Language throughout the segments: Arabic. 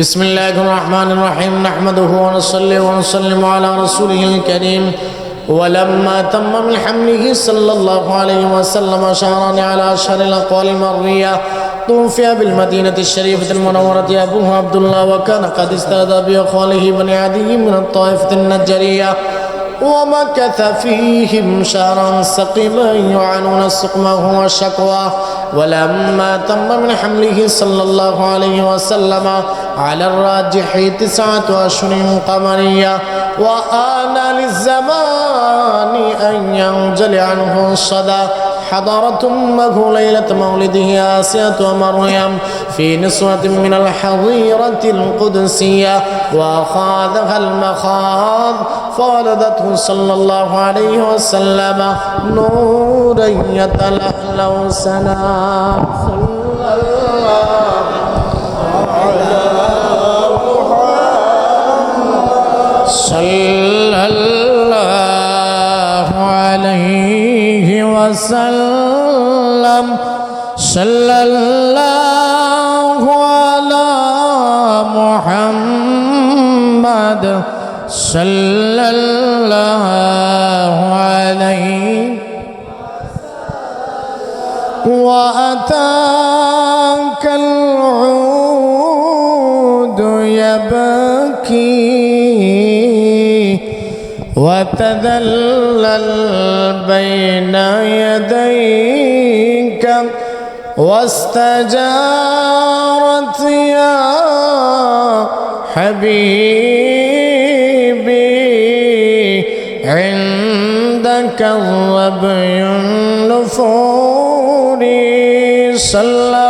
بسم الله الرحمن الرحيم نحمده ونصلي ونسلم على رسوله الكريم ولما تم من حمله صلى الله عليه وسلم شهران على أشهر الأقوال المروية توفي بالمدينة الشريفة المنورة أبوه عبد الله وكان قد أستاذ بأخواله بني عدي من الطائفة النجرية ومكث فيهم شهرا سقيما يعانون السقم والشكوى ولما تم من حمله صلى الله عليه وسلم على الراجح تسعة أشهر قمرية وآن للزمان أن ينجلي عنه الصدى حضرت أمه ليلة مولده آسية ومريم في نسوة من الحظيرة القدسية وأخاذها المخاض فولدته صلى الله عليه وسلم نورا يتلألأ سلام صلى الله صلى الله عليه وسلم. صلى الله على محمد. صلى الله عليه وأتاك العود يبكي. وتذلل بين يديك واستجارت يا حبيبي. عندك الظبي النفوري صلى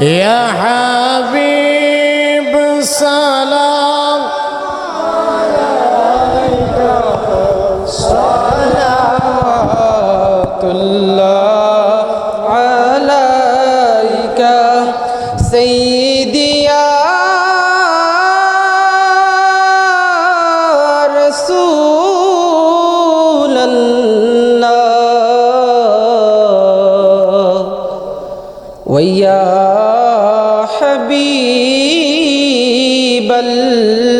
يا حبيب سلام صلاة الله عليك. سيدي يا رسول الله. ويا حبيب الله